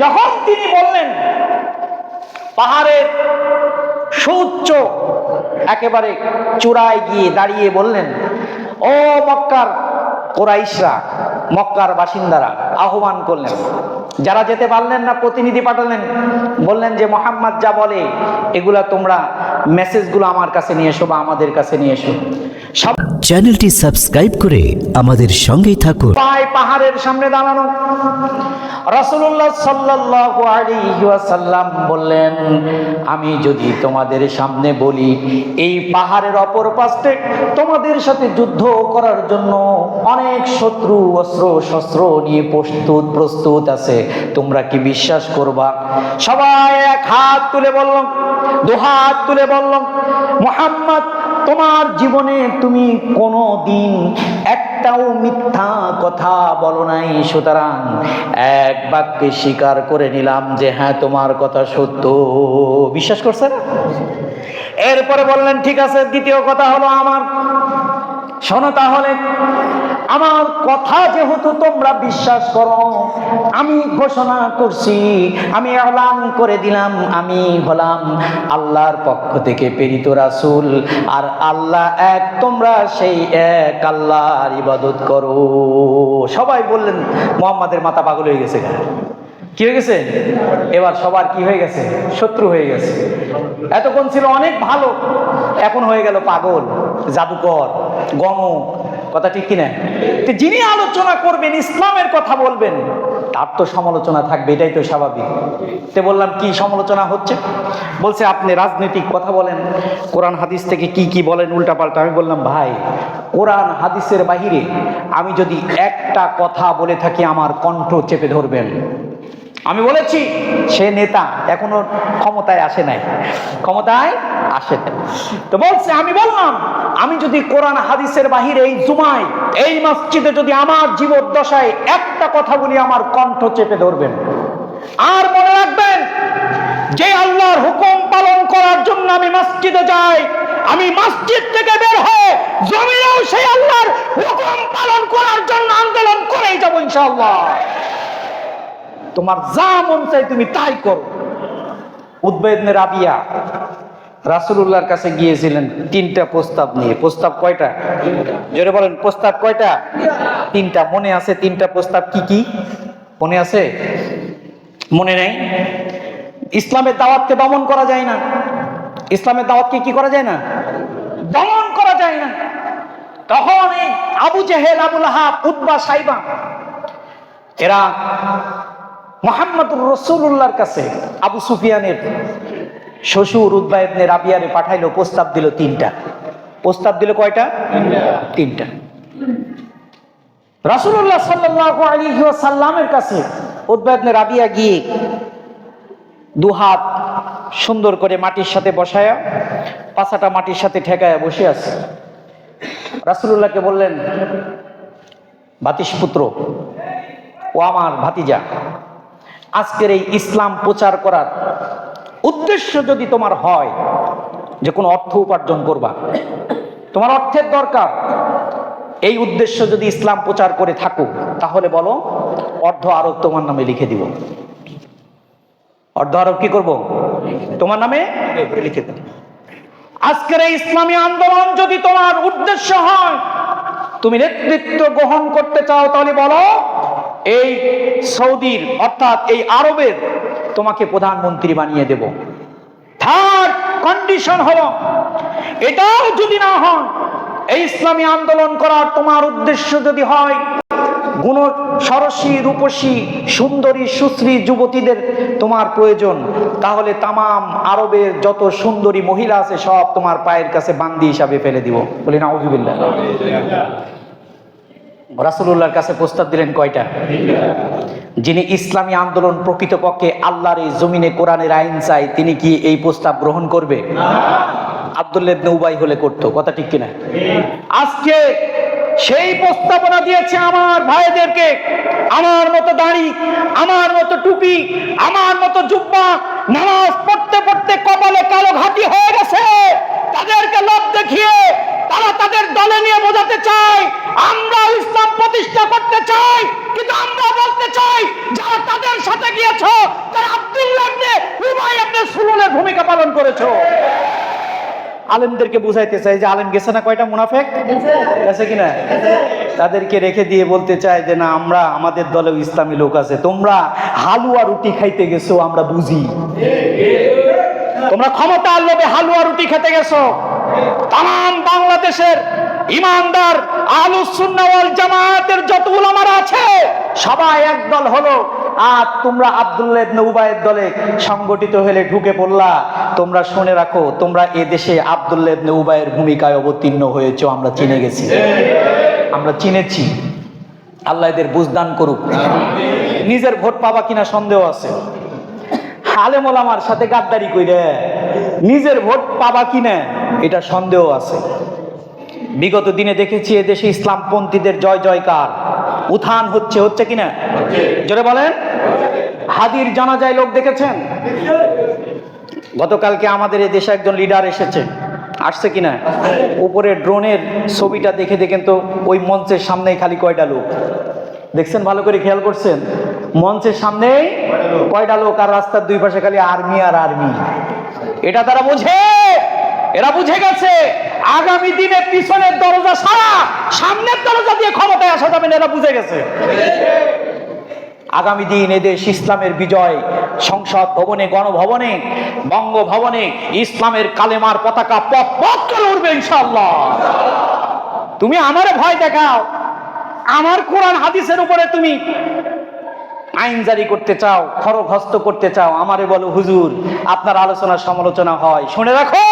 যখন তিনি বললেন পাহাড়ের সুউচ্চ একেবারে চূড়ায় গিয়ে দাঁড়িয়ে বললেন ও মক্কার কোরাইশরা মক্কার বাসিন্দারা আহ্বান করলেন। যারা যেতে পারলেন না প্রতিনিধি পাঠালেন। বললেন যে মোহাম্মদ যা বলে এগুলা তোমরা মেসেজগুলো আমার কাছে নিয়ে এসো বা আমাদের কাছে নিয়ে এসো। সব চ্যানেলটি সাবস্ক্রাইব করে আমাদের সঙ্গেই থাকুন। পাহাড়ের সামনে দাঁড়ানো। রাসূলুল্লাহ সাল্লাল্লাহু আলাইহি বললেন, আমি যদি তোমাদের সামনে বলি, এই পাহাড়ের অপর পাশে তোমাদের সাথে যুদ্ধ করার জন্য অনেক শত্রু, অস্ত্র, শস্ত্র নিয়ে প্রস্তুত প্রস্তুত আছে, তোমরা কি বিশ্বাস করবা? সবাই এক হাত তুলে বললাম, দু হাত তুলে বললাম, মোহাম্মদ, তোমার জীবনে তুমি কোনো দিন একটাও মিথ্যা কথা বলো নাই। সুতরাং এক বাক্যে স্বীকার করে নিলাম যে হ্যাঁ তোমার কথা সত্য। বিশ্বাস করছে না? এরপরে বললেন, ঠিক আছে, দ্বিতীয় কথা হলো আমার। শোনো তাহলে আমার কথা যেহেতু তোমরা বিশ্বাস করো, আমি ঘোষণা করছি, আমি এলান করে দিলাম, আমি হলাম আল্লাহর পক্ষ থেকে প্রেরিত রাসূল। আর আল্লাহ এক, তোমরা সেই এক আল্লাহর ইবাদত করো। সবাই বললেন, মোহাম্মদের মাথা পাগল হয়ে গেছে কি হয়ে গেছে? এবার সবার কি হয়ে গেছে? শত্রু হয়ে গেছে। এতক্ষণ ছিল অনেক ভালো, এখন হয়ে গেল পাগল, জাদুকর গণ কথা ঠিক কিনা? যিনি আলোচনা করবেন, ইসলামের কথা বলবেন, তার তো সমালোচনা থাকবে, এটাই তো স্বাভাবিক। তে বললাম, কি সমালোচনা হচ্ছে? বলছে, আপনি রাজনৈতিক কথা বলেন, কোরআন হাদিস থেকে কি কি বলেন, উল্টাপাল্টা। আমি বললাম, ভাই, কোরআন হাদিসের বাহিরে আমি যদি একটা কথা বলে থাকি, আমার কণ্ঠ চেপে ধরবেন। আমি বলেছি, সে নেতা এখনও ক্ষমতায় আসে নাই। ক্ষমতায় আসে। তো বলছে, আমি বললাম, আমি যদি কোরআন হাদিসের বাহিরে এই জুমায়, এই মসজিদে যদি আমার জীবদ্দশায় একটা কথা বলি, আমার কণ্ঠ চেপে ধরবেন। আর মনে রাখবেন, যে আল্লাহর হুকুম পালন করার জন্য আমি মসজিদে যাই, আমি মসজিদ থেকে বের হয়ে জমিনেও সেই আল্লাহর হুকুম পালন করার জন্য আন্দোলন করেই যাব ইনশাআল্লাহ। তোমার যা মন চাই তুমি তাই করো। উদ্বেদনে রাবিয়া রাসূলুল্লাহর কাছে গিয়েছিলেন তিনটা প্রস্তাব নিয়ে। প্রস্তাব কয়টা? জোরে বলেন, প্রস্তাব কয়টা? তিনটা। মনে আছে তিনটা প্রস্তাব কি কি? মনে আছে? মনে নেই? ইসলামের দাওয়াতকে দমন করা যায় না। ইসলামের দাওয়াতকে কি করা যায় না? দমন করা যায় না। তখন আবু জেহেল, আবুল হাব উদ্বা সাইবা, এরা মোহাম্মদুর রসুল্লাহর কাছে, আবু সুফিয়ানের শ্বশুর উদ্বা ইবনে রাবিয়ারে পাঠাইলো, প্রস্তাব দিল তিনটা। প্রস্তাব দিল কয়টা? তিনটা। রাসূলুল্লাহ সাল্লাল্লাহু আলাইহি ওয়াসাল্লামের কাছে উদ্বা ইবনে রাবিয়া গিয়ে দুহাত সুন্দর করে মাটির সাথে বসায়া পাছাটা মাটির সাথে ঠেকায়া বসে আছে। রাসূলুল্লাহকে বললেন বাতিস পুত্র ও আমার ভাতিজা, আজকের এই ইসলাম প্রচার করার উদ্দেশ্য যদি তোমার হয় যে কোনো অর্থ উপার্জন করবা, তোমার অর্থের দরকার। এই উদ্দেশ্য যদি ইসলাম প্রচার করে থাকো তাহলে বলো, অর্ধ আরব তোমার নামে লিখে দিব। অর্ধ আরব কি করব? তোমার নামে লিখে দেব। আজকের এই ইসলামী আন্দোলন যদি তোমার উদ্দেশ্য হয়, তুমি নেতৃত্ব গ্রহণ করতে চাও, তাহলে বলো, এই সৌদির, অর্থাৎ এই আরবের তোমাকে প্রধানমন্ত্রী বানিয়ে দেব। থার্ড কন্ডিশন হলো এটাও যদি না হয় এই ইসলামী আন্দোলন করার তোমার উদ্দেশ্য যদি হয় গুণ সরসী রূপসী সুন্দরী সুশ্রী যুবতীদের তোমার প্রয়োজন। তাহলে তামাম আরবের যত সুন্দরী মহিলা আছে সব তোমার পায়ের কাছে বান্দি হিসাবে ফেলে দিব। বলি না অজুবিল্লা রাসুল্লাহর কাছে প্রস্তাব দিলেন কয়টা? যিনি ইসলামী আন্দোলন প্রকৃতপক্ষে আল্লাহর এই জমিনে কোরআনের আইন চাই তিনি কি এই প্রস্তাব গ্রহণ করবে? আব্দুল্লাহ নৌবাই উবাই হলে করতো, কথা ঠিক কিনা? আজকে সেই প্রস্তাবনা দিয়েছে আমার ভাইদেরকে। আমার মতো দাড়ি, আমার মতো টুপি, আমার মতো জুব্বা, নামাজ পড়তে পড়তে কপালে কালো ঘাটি হয়ে গেছে। তাদেরকে লোভ দেখিয়ে তারা তাদের দলে নিয়ে বোঝাতে চায়, আমরা ইসলাম প্রতিষ্ঠা করতে চাই। কিন্তু আমরা বলতে চাই, যারা তাদের সাথে গিয়েছ, তারা আব্দুল্লাহ উবাই ইবনে সুলুলের ভূমিকা পালন করেছ। আলেমদেরকে বুঝাইতে চাই যে আলেম গেছে না কয়টা মুনাফেক? গেছে। কিনা? তাদেরকে রেখে দিয়ে বলতে চাই যে না আমরা আমাদের দলেও ইসলামী লোক আছে। তোমরা হালুয়া রুটি খাইতে গেছো আমরা বুঝি। তোমরা ক্ষমতার লোভে হালুয়া রুটি খেতে গেছো। তাম বাংলাদেশের ইমানদার আলুসুন্নাওয়াল জামায়াতের যত উলামারা আছে সবাই একদল হলো আর তোমরা আব্দুল্লাহ ইবনে উবাইয়ের দলে সংগঠিত হলে ঢুকে পড়লা। তোমরা শুনে রাখো তোমরা এ দেশে আব্দুল্লাহ ইবনে উবাইয়ের ভূমিকায় অবতীর্ণ হয়েছো আমরা চিনে গেছি। আমরা চিনেছি। আল্লাহ এদের বুঝদান করুক। নিজের ভোট পাবা কিনা সন্দেহ আছে। আলেম ওলামার সাথে গাদ্দারি কইরে নিজের ভোট পাবা কিনা এটা সন্দেহ আছে। বিগত দিনে দেখেছি এদেশে ইসলামপন্থীদের জয় জয়কার উত্থান হচ্ছে হচ্ছে কিনা? জোরে বলেন। হাদির জানাজায় লোক দেখেছেন? গতকালকে আমাদের এই দেশে একজন লিডার এসেছে। আসছে কিনা উপরে ড্রোনের ছবিটা দেখে দেখেন তো ওই মঞ্চের সামনেই খালি কয়টা লোক। দেখছেন ভালো করে খেয়াল করছেন? মঞ্চের সামনেই কয়টা লোক আর রাস্তার দুই পাশে খালি আর্মি আর আর্মি এটা তারা বোঝে? এরা বুঝে গেছে, আগামী দিনে পিছনের দরজা সারা সামনের দরজা দিয়ে ক্ষমতায় আসা যাবে না, এরা বুঝে গেছে। আগামী দিন এদেশ ইসলামের বিজয়, সংসদ ভবনে, গণভবনে, বঙ্গভবনে ইসলামের কালেমার পতাকা পথ পথ করে উঠবে ইনশাল্লাহ তুমি আমারে ভয় দেখাও। আমার কোরআন হাদিসের উপরে তুমি আইন জারি করতে চাও, খরগহস্ত করতে চাও, আমারে বলো, হুজুর, আপনার আলোচনা সমালোচনা হয়। শুনে রাখো,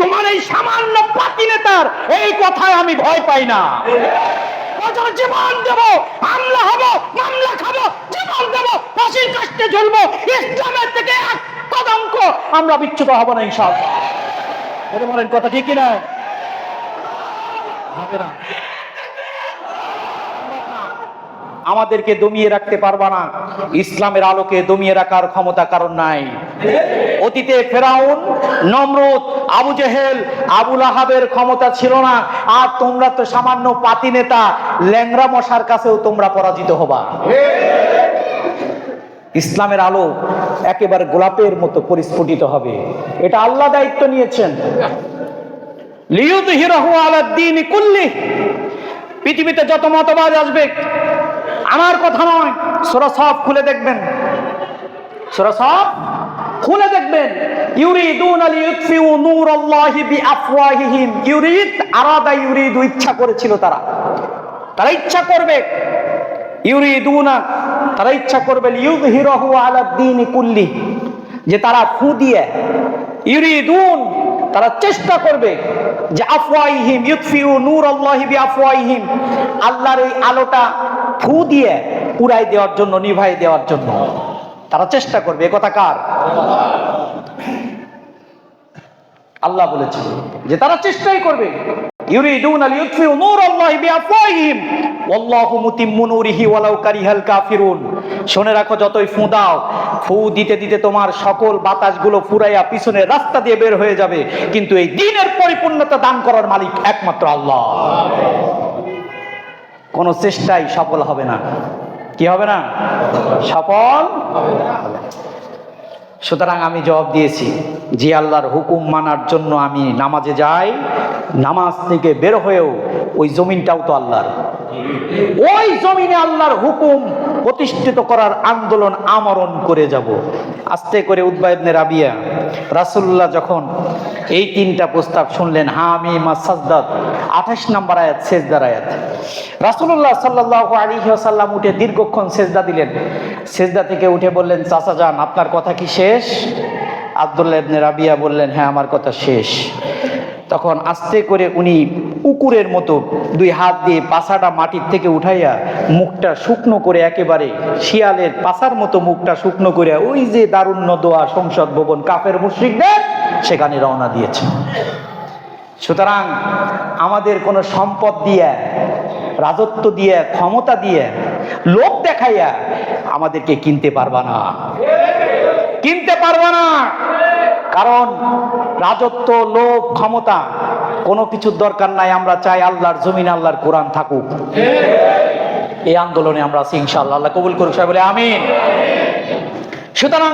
তোমার এই সামান্য পাতি নেতার এই কথায় আমি ভয় পাই না। বছর জীবন দেব হামলা হব, মামলা খাব, জীবন দেব, ফাঁসির কাষ্টে ঝুলবো, ইসলামের থেকে এক কদঙ্ক আমরা বিচ্ছুত হব না ইনশাআল্লাহ এটা বলেন কথা ঠিক কিনা? আমাদেরকে দমিয়ে রাখতে পারবা না। ইসলামের আলোকে দমিয়ে রাখার ক্ষমতা কারণ নাই। অতীতে ফেরাউন, নমরুদ, আবু জেহেল, আবুল আহাবের ক্ষমতা ছিল না। আর তোমরা তো সামান্য পাতি নেতা ল্যাংরা মশার কাছেও তোমরা পরাজিত হবা। ইসলামের আলো একেবারে গোলাপের মতো পরিস্ফুটিত হবে। এটা আল্লাহ দায়িত্ব নিয়েছেন। পৃথিবীতে যত মতবাদ আসবে, আমার কথা নয়, সোরা সব খুলে দেখবেন। সোরা সব খুলে দেখবেন, ইউরিদুন আল ইউতফিউ নূরাল্লাহি বিআফওয়াহিহিম। ইউরিদ আরাদা, ইউরিদু ইচ্ছা করেছিল তারা। তারা ইচ্ছা করবে। ইউরিদুনা, তারা ইচ্ছা করবে ইউযহিরাহু আলা দ্বীন কুল্লি, যে তারা ফু দিয়ে। ইউরিদুন, তারা চেষ্টা করবে যে আফওয়াইহিম ইউতফিউ নূর আল্লাহি বিআফওয়াইহিম আল্লাহর এই আলোটা ফু দিয়ে পুরাই দেওয়ার জন্য, নিভাই দেওয়ার জন্য। তারা চেষ্টা করবে, এ কথা কার? আল্লাহ বলেছেন যে তারা চেষ্টাই করবে। ইউরিদুন আল ইউতফিউ নূর আল্লাহি বিআফওয়াহিহিম। ওয়াল্লাহু মুতিম্মু নূরিহি ওয়ালাউ কারিহাল কাফিরুন। শুনে রাখো, যতই ফু দাও, ফু দিতে দিতে তোমার সকল বাতাসগুলো ফুরাইয়া পিছনে রাস্তা দিয়ে বের হয়ে যাবে। কিন্তু এই দিনের পরিপূর্ণতা দান করার মালিক একমাত্র আল্লাহ। কোন চেষ্টাই সফল হবে না। কি হবে না? সফল? সুতরাং আমি জবাব দিয়েছি জি আল্লাহর হুকুম মানার জন্য আমি নামাজে যাই, নামাজ থেকে বের হয়েও ওই জমিনটাও তো আল্লাহর। ওই জমিনে আল্লাহর হুকুম প্রতিষ্ঠিত করার আন্দোলন, আমরণ করে যাব। আস্তে করে উদ্বায়নে রাবিয়া রাসুল্লাহ যখন এই তিনটা প্রস্তাব শুনলেন হামি মাসাজদাদ আঠাশ নম্বর আয়াত, সেজদার আয়াত। রাসুল্লাহ সাল্লাহ আলী সাল্লাম উঠে দীর্ঘক্ষণ সেজদা দিলেন। সেজদা থেকে উঠে বললেন, চাচা যান, আপনার কথা কি শেষ? আবদুল্লাহ ইবনে রাবিয়া বললেন হ্যাঁ আমার কথা শেষ। তখন আস্তে করে উনি কুকুরের মতো দুই হাত দিয়ে পাছাটা মাটির থেকে উঠাইয়া মুখটা শুকনো করে একেবারে শিয়ালের পাছার মতো মুখটা শুকনো করে ওই যে দারুণ্য দোয়া সংসদ ভবন কাফের মুশ্রিকদের, সেখানে রওনা দিয়েছে। সুতরাং আমাদের কোনো সম্পদ দিয়ে, রাজত্ব দিয়ে, ক্ষমতা দিয়ে লোক দেখাইয়া আমাদেরকে কিনতে পারবা না। কিনতে পারবা না। কারণ রাজত্ব, লোভ, ক্ষমতা, কোনো কিছুর দরকার নাই। আমরা চাই আল্লাহর জমিন আল্লাহর কোরআন থাকুক। এই আন্দোলনে আমরা আছি ইনশাল্লাহ আল্লাহ কবুল করুক সাহেব বলে আমিন। সুতরাং